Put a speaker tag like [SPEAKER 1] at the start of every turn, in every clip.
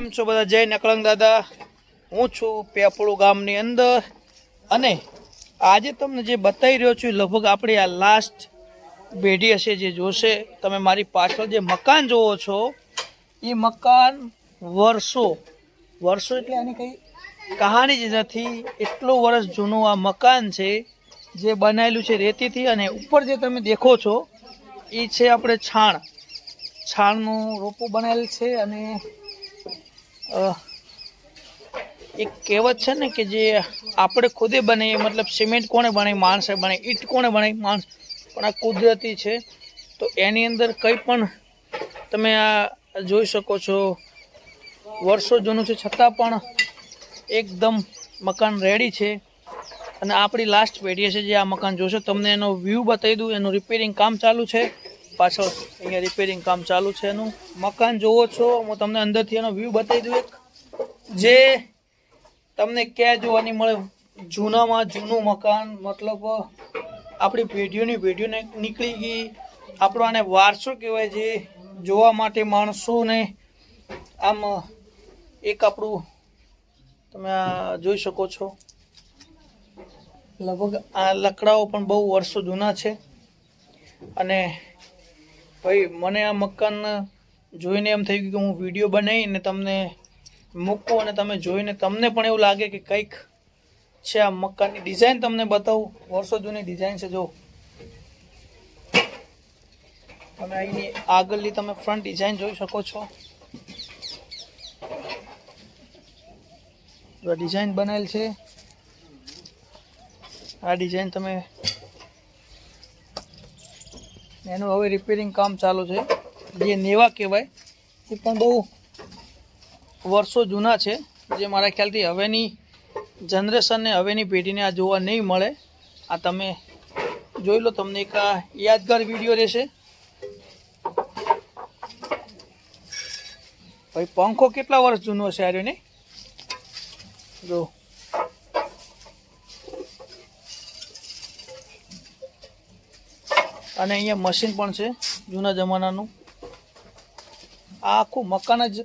[SPEAKER 1] કેમ છો બધા? જય નકળંગ દાદા. હું છું પેપળું ગામની અંદર. અને આજે તમને જે બતાવી રહ્યો છું લગભગ આપણી આ લાસ્ટ પેઢી હશે જે જોશે. તમે મારી પાછળ જે મકાન જોવો છો એ મકાન વર્ષો વર્ષો એટલે આની કંઈ કહાની જ નથી. એટલું વર્ષ જૂનું આ મકાન છે, જે બનાવેલું છે રેતીથી અને ઉપર જે તમે દેખો છો એ છે આપણે છાણ. છાણનું રોપું બનાવેલ છે અને એક કહેવત છે ને કે જે આપણે ખુદે બનાવીએ મતલબ સિમેન્ટ કોણે બનાવી માણસે બનાવી ઈંટ કોણે બનાવી માણસ, પણ આ કુદરતી છે. તો એની અંદર કંઈ પણ તમે આ જોઈ શકો છો. વર્ષો જૂનું છે, છતાં પણ એકદમ મકાન રેડી છે. અને આપણી લાસ્ટ પેઢી છે જે આ મકાન જોશે, તમને એનો વ્યૂ બતાવી દઉં, એનું રિપેરિંગ કામ ચાલુ છે. પાછળ અહીંયા રિપેરિંગ કામ ચાલુ છે એનું. મકાન જોવો છો, હું તમને અંદરથી એનો વ્યૂ બતાવી દઉં એક. જે તમને ક્યાં જોવાની મળે, જૂનામાં જૂનું મકાન, મતલબ આપણી પેઢીઓની પેઢીઓને નીકળી ગઈ. આપણો આને વારસો કહેવાય છે. જોવા માટે માણસોને આમ એક આપણું, તમે આ જોઈ શકો છો. લગભગ આ લકડાઓ પણ બહુ વર્ષો જૂના છે. અને ભાઈ, મને આ મકાન જોઈને એમ થઈ ગયું કે હું વીડિયો બનાવીને તમને મૂકું અને તમે જોઈને તમને પણ એવું લાગે કે કંઈક છે આ મકાનની ડિઝાઇન તમને બતાવું. વર્ષો જૂની ડિઝાઇન છે, જો. તમે અહીંની આગળની તમે ફ્રન્ટ ડિઝાઇન જોઈ શકો છો. ડિઝાઇન બનેલ છે. આ ડિઝાઇન તમે એનું હવે રિપેરિંગ કામ ચાલુ છે. જે નેવા કહેવાય, એ પણ બહુ વર્ષો જૂના છે. જે મારા ખ્યાલથી હવેની જનરેશનને હવેની પેઢીને આ જોવા નહીં મળે. આ તમે જોઈ લો, તમને એક આ યાદગાર વીડિયો રહેશે. ભાઈ, પંખો કેટલા વર્ષ જૂનો છે આર્યો ને જો. અને અહીંયા મશીન પણ છે, જૂના જમાનાનું. આ આખું મકાન જ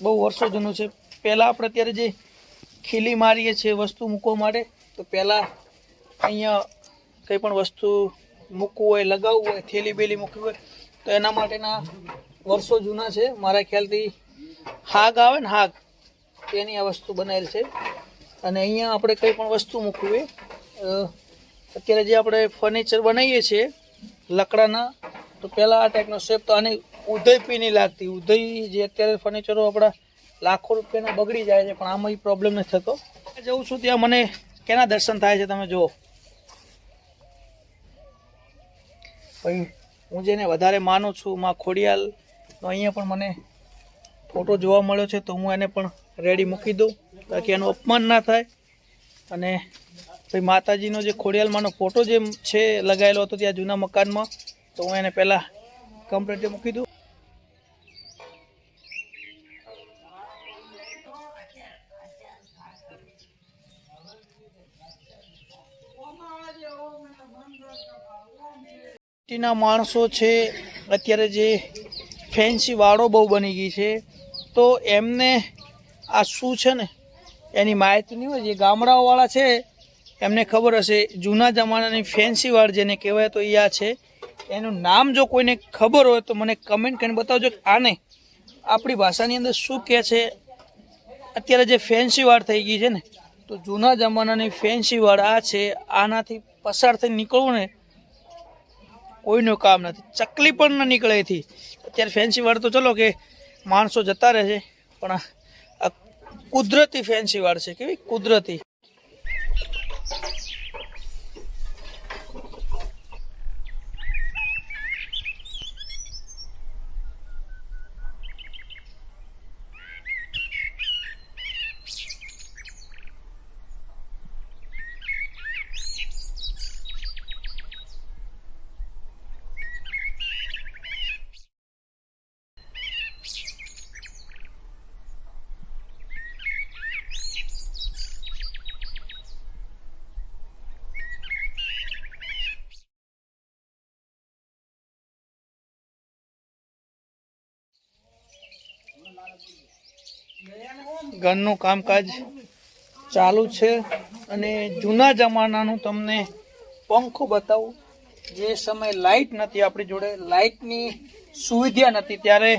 [SPEAKER 1] બહુ વર્ષો જૂનું છે. પહેલાં આપણે અત્યારે જે ખીલી મારીએ છીએ વસ્તુ મૂકવા માટે, તો પહેલાં અહીંયા કંઈ પણ વસ્તુ મૂકવું હોય, લગાવવું હોય, થેલી બેલી મૂકવી હોય, તો એના માટેના વર્ષો જૂના છે. મારા ખ્યાલથી હાગ આવે ને હાગ, તેની આ વસ્તુ બનાવેલ છે. અને અહીંયા આપણે કંઈ પણ વસ્તુ મૂકવી અત્યારે જે આપણે ફર્નિચર બનાવીએ છીએ લકડાના, તો પહેલાં આ ટાઈપનો શેપ તો આની ઉદયપીની લાગતી. ઉદય જે અત્યારે ફર્નિચરો આપણા લાખો રૂપિયાના બગડી જાય છે, પણ આમાં એ પ્રોબ્લેમ નથી થતો. જઉં છું, ત્યાં મને કેના દર્શન થાય છે તમે જુઓ. ભાઈ હું જેને વધારે માનું છું, માં ખોડિયાલનો અહીંયા પણ મને ફોટો જોવા મળ્યો છે, તો હું એને પણ રેડી મૂકી દઉં, તાકી એનું અપમાન ના થાય. અને ભાઈ માતાજીનો જે ખોડિયાલમાંનો ફોટો જે છે લગાવેલો હતો ત્યાં જૂના મકાનમાં, તો હું એને પહેલાં કમ્પ્લેટે મૂકી દઉં. સિટીના માણસો છે, અત્યારે જે ફેન્સી વાળો બહુ બની ગઈ છે, તો એમને આ શું છે ને, એની માહિતી નહીં હોય, જે ગામડાઓવાળા છે એમને ખબર હશે, જૂના જમાનાની ફેન્સી વાળ જેને કહેવાય તો એ આ છે. એનું નામ જો કોઈને ખબર હોય તો મને કમેન્ટ કરીને બતાવજો કે આને આપણી ભાષાની અંદર શું કહે છે. અત્યારે જે ફેન્સી વાળ થઈ ગઈ છે ને, તો જૂના જમાનાની ફેન્સી વાળ આ છે. આનાથી પસાર થઈ નીકળવું ને કોઈનું કામ નથી. ચકલી પણ ન નીકળે એથી. અત્યારે ફેન્સી વાળ તો ચલો કે માણસો જતા રહે છે, પણ આ- કુદરતી ફેન્સી વાળ છે. કેવી કુદરતી? ઘરનું કામકાજ ચાલુ છે અને જૂના જમાનાનું તમને પંખો બતાવું. જે સમય લાઇટ નથી આપણી જોડે લાઇટની સુવિધા નથી. ત્યારે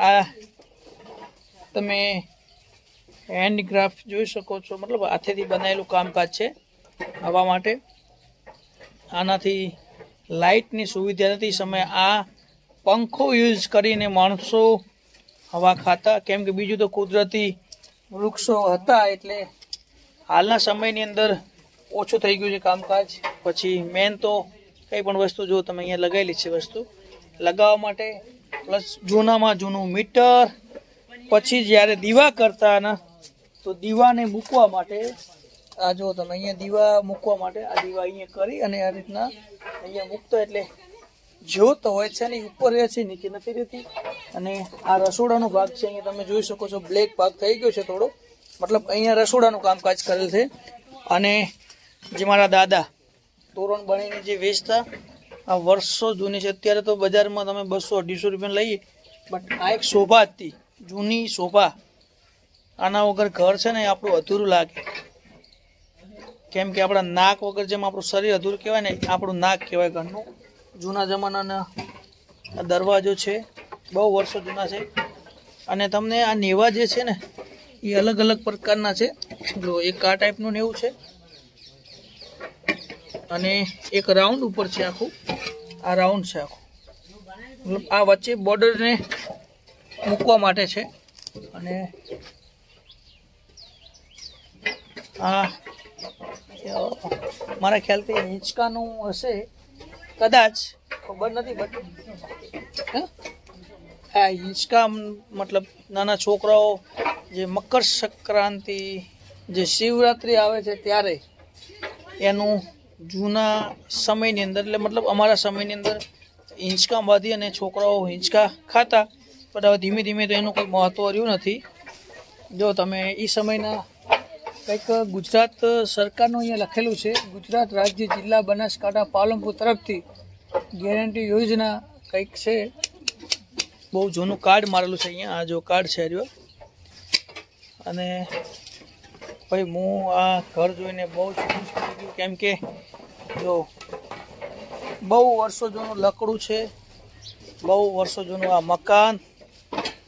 [SPEAKER 1] આ તમે હેન્ડક્રાફ્ટ જોઈ શકો છો. મતલબ હાથેથી બનાવેલું કામકાજ છે હવા માટે. આનાથી લાઇટની સુવિધા નથી. સમય આ પંખો યુઝ કરીને માણસો હવા ખાતા. કેમ કે બીજું તો કુદરતી વૃક્ષો હતા એટલે હાલના સમયની અંદર ઓછું થઈ ગયું છે કામકાજ. પછી મેન તો કંઈ પણ વસ્તુ જો તમે અહીંયા લગાવેલી છે વસ્તુ, લગાવવા માટે પ્લસ જૂનામાં જૂનું મીટર, પછી જ્યારે દીવા કરતા ને તો દીવાને મૂકવા માટે, આ જો તમે અહીંયા દીવા મૂકવા માટે આ દીવા અહીંયા કરી અને આ રીતના અહીંયા મૂકતો એટલે જ્યોત હોય છે ને, એ ઉપર રહે છે, નીચે નથી રહેતી. અને આ રસોડાનો ભાગ છે, અહીંયા તમે જોઈ શકો છો, બ્લેક ભાગ થઈ ગયો છે થોડો. મતલબ અહીંયા રસોડાનું કામકાજ કરેલ છે. અને જે મારા દાદા તોરણ બનીને જે વેચતા, આ વર્ષો જૂની છે. અત્યારે તો બજારમાં તમે બસો અઢીસો રૂપિયા લઈએ, બટ આ એક શોભા હતી. જૂની શોભા. આના વગર ઘર છે ને, એ આપણું અધૂરું લાગે. કેમ કે આપણા નાક વગર જેમ આપણું શરીર અધૂરું કહેવાય ને, આપણું નાક કહેવાય ઘરનું. જૂના જમાનાના આ દરવાજો છે, બહુ વર્ષો જૂના છે. અને તમને આ નેવા જે છે ને, એ અલગ અલગ પ્રકારના છે. જો એક આ ટાઈપનું નેવું છે. અને એક રાઉન્ડ ઉપર છે આખું. આ રાઉન્ડ છે આખું. મતલબ આ વચ્ચે બોર્ડરને મૂકવા માટે છે. અને આ, મારા ખ્યાલથી હિંચકાનું હશે. કદાચ. ખબર નથી બટ આ હિંચકા મતલબ નાના છોકરાઓ જે મકર સંક્રાંતિ જે શિવરાત્રિ આવે છે ત્યારે એનું જૂના સમયની અંદર એટલે મતલબ અમારા સમયની અંદર હિંચકા બાંધી અને છોકરાઓ હિંચકા ખાતા પણ હવે ધીમે ધીમે તો એનું કોઈ મહત્ત્વ રહ્યું નથી. જો તમે એ સમયના કંઈક ગુજરાત સરકારનું અહીંયા લખેલું છે. ગુજરાત રાજ્ય જિલ્લા બનાસકાંઠા પાલનપુર તરફથી ગેરંટી યોજના કંઈક છે. બહુ જૂનું કાર્ડ મારેલું છે અહીંયા. આ જો કાર્ડ છે રહ્યો અને ભાઈ, હું આ ઘર જોઈને બહુ ખુશ થઈ ગયું. કેમ કે જો બહુ વર્ષો જૂનું લકડું છે. બહુ વર્ષો જૂનું આ મકાન.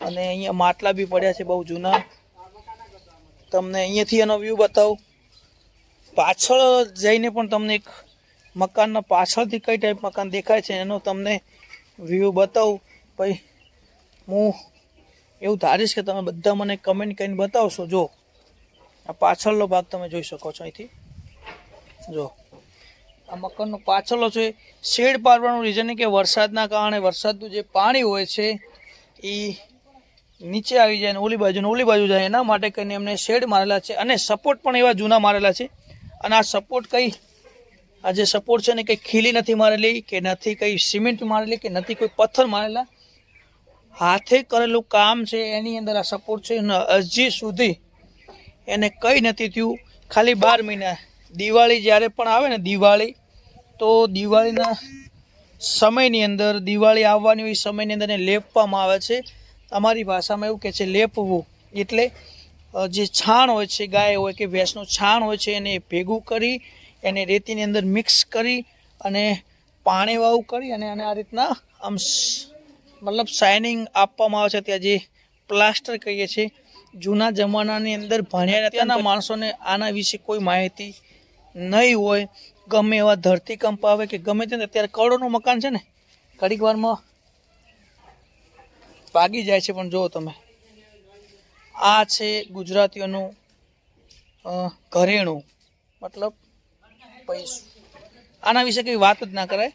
[SPEAKER 1] અને અહીંયા માટલા બી પડ્યા છે બહુ જૂના. તમને અહીંયાથી એનો વ્યૂ બતાવું. પાછળ જઈને પણ તમને એક મકાનના પાછળથી કઈ ટાઈપ મકાન દેખાય છે એનો તમને વ્યૂ બતાવું. ભાઈ હું એવું ધારીશ કે તમે બધા મને કમેન્ટ કરીને બતાવશો. જો, આ પાછળનો ભાગ તમે જોઈ શકો છો અહીંથી. જો, આ મકાનનો પાછળનો છે. શેડ પાડવાનું રીઝન કે વરસાદના કારણે વરસાદનું જે પાણી હોય છે એ નીચે આવી જાય ને ઓલી બાજુ ને ઓલી બાજુ જાય, એના માટે કરીને એમને શેડ મારેલા છે અને સપોર્ટ પણ એવા જૂના મારેલા છે. અને આ સપોર્ટ કંઈ, આ જે સપોર્ટ છે ને કંઈ ખીલી નથી મારેલી, કે નથી કંઈ સિમેન્ટ મારેલી, કે નથી કોઈ પથ્થર મારેલા. હાથે કરેલું કામ છે, એની અંદર આ સપોર્ટ છે. હજી સુધી એને કંઈ નથી થયું. ખાલી બાર મહિના. દિવાળી જ્યારે પણ આવે ને દિવાળી, તો દિવાળીના સમયની અંદર, દિવાળી આવવાની હોય સમયની અંદર એને લેપવામાં આવે છે. અમારી ભાષામાં એવું કહે છે લેપવું એટલે જે છાણ હોય છે ગાય હોય કે ભેંસનું છાણ હોય છે એને ભેગું કરી એને રેતીની અંદર મિક્સ કરી અને પાણી વાવું કરી અને આને આ રીતના આમ મતલબ શાઇનિંગ આપવામાં આવે છે ત્યાં જે પ્લાસ્ટર કહીએ છીએ જૂના જમાનાની અંદર ભણ્યા ત્યાંના માણસોને આના વિશે કોઈ માહિતી નહીં હોય ગમે એવા ધરતીકંપ આવે કે ગમે તે અત્યારે કરોડોનું મકાન છે ને ઘડીક વારમાં ભાગી જાય છે પણ જુઓ તમે. આ છે ગુજરાતીઓનું ઘરેણું, મતલબ પૈસું. આના વિશે કંઈ વાત જ ના કરાય.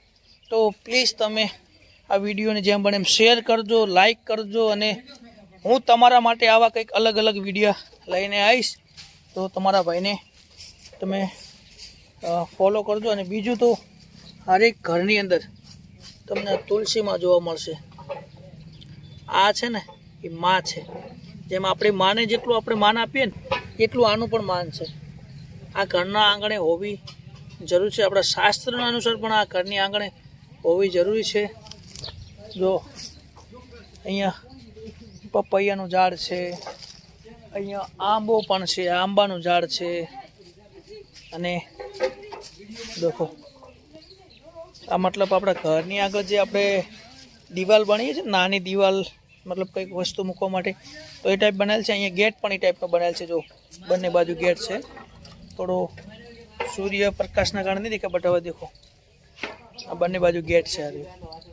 [SPEAKER 1] તો પ્લીઝ તમે આ વિડીયોને જેમ બને એમ શેર કરજો લાઈક કરજો અને હું તમારા માટે આવા કંઈક અલગ અલગ વીડિયો લઈને આવીશ. તો તમારા ભાઈને તમે ફોલો કરજો અને બીજું તો હરેક ઘરની અંદર તમને તુલસીમાં જોવા મળશે. આ છે ને, એ માં છે. જેમ આપણે માને જેટલું આપણે માન આપીએ ને, એટલું આનું પણ માન છે. આ ઘરના આંગણે હોવી જરૂર છે. આપણા શાસ્ત્રના અનુસાર પણ આ ઘરની આંગણે હોવી જરૂરી છે. જો, અહીંયા પપૈયાનું ઝાડ છે, અહીંયા આંબો પણ છે, આંબાનું ઝાડ છે, અને દેખો, આ મતલબ આપણા ઘરની આગળ જે આપણે દિવાલ બની છે, નાની દિવાલ, મતલબ કંઈક વસ્તુ મૂકવા માટે. તો એ ટાઈપ બનાવેલ છે, અહીંયા ગેટ પણ એ ટાઈપનો બનાવેલ છે, જો બંને બાજુ ગેટ છે. થોડો સૂર્ય પ્રકાશના કારણે નહીં દેખાય, બટ દેખો. આ બંને બાજુ ગેટ છે આ રહ્યો.